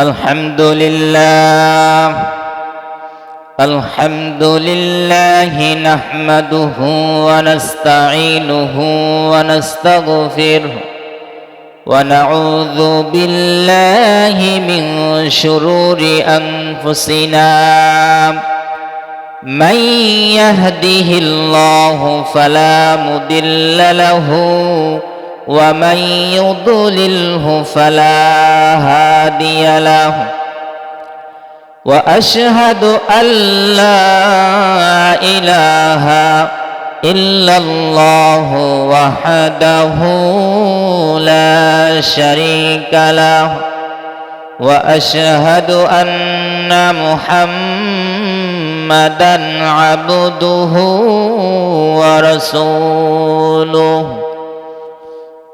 الحمد لله الحمد لله نحمده ونستعينه ونستغفره ونعوذ بالله من شرور انفسنا من يهده الله فلا مضل له ومن يضلله فلا هادي له. وأشهد أن لا إله إلا الله وحده لا شريك له. وأشهد أن محمدا عبده ورسوله.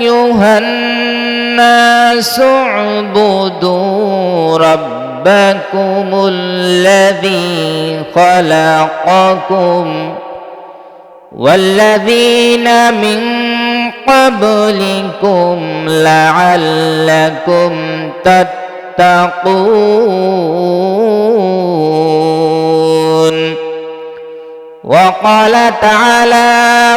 أيها الناس اعبدوا ربكم الذي خلقكم والذين من قبلكم لعلكم تتقون. وقال تعالى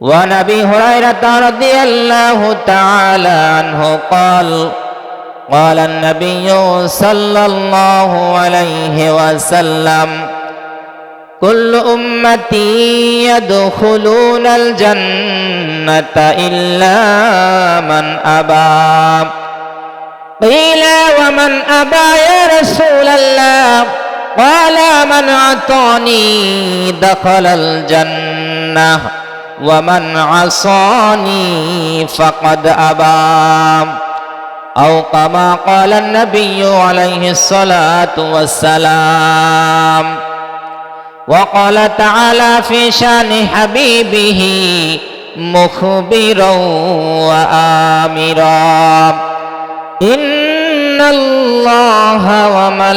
وعن أبي هريرة رضي الله تعالى عنه قال قال النبي صلى الله عليه وسلم كل أمتي يدخلون الجنة إلا من أبى. قيل ومن أبى يا رسول الله؟ قال من أعطاني دخل الجنة. ومن عصاني فقد ابى. أو كما قال النبي عليه الصلاه والسلام. وقال تعالى في شان حبيبه مخبرا وامرا. ان الله وملائكته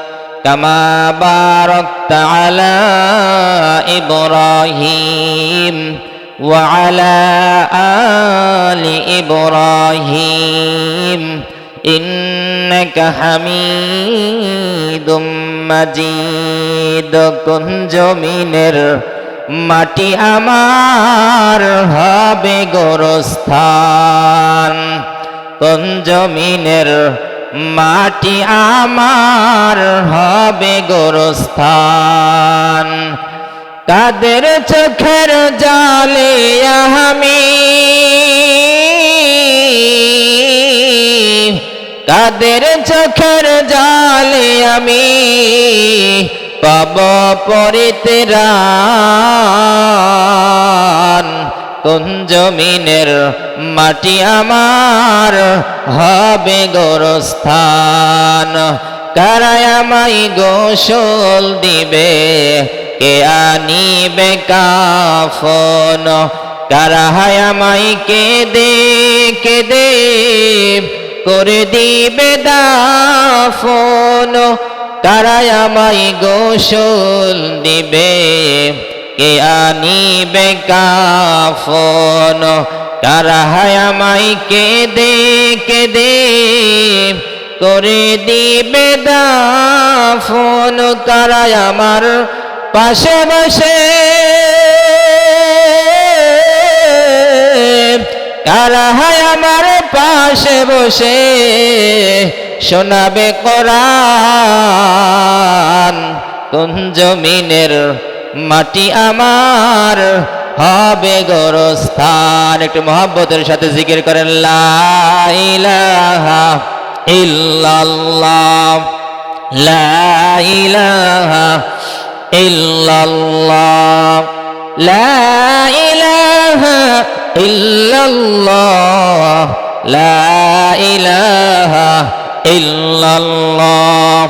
كما باركت على ابراهيم وعلى ال ابراهيم انك حميد مجيد কোন জমিনের মাটি আমার হবে গোরস্থান কোন জমিনের মাটি আমার হবে গোরস্থান। কাদের চোখের জালে আমি? কাদের চোখের জালে আমি? পাব পরিতেরান কোন জমিনের মাটি আমার হবে গোরস্থান। কারায় আমাই গোসল দিবে, কে আনিবে কাফন? কে দে কে দে করে দিবে দাফন। কারায় আমাই গোসল দিবে কে আনিবে কাফন। কারাহায় আমাই কে দে কে দে করে দিবে দাফন। কারায় আমার পাশে বসে। কারাহায় আমার পাশে বসে। শোনাবে কোরআন। কোন জমিনের মাটি আমার হবে গোরস্থান। একটু মহব্বতের সাথে জিকির করেন, লা ইলাহা ইল্লাল্লাহ, লা ইলাহা ইল্লাল্লাহ, লা ইলাহা ইল্লাল্লাহ, লা ইলাহা ইল্লাল্লাহ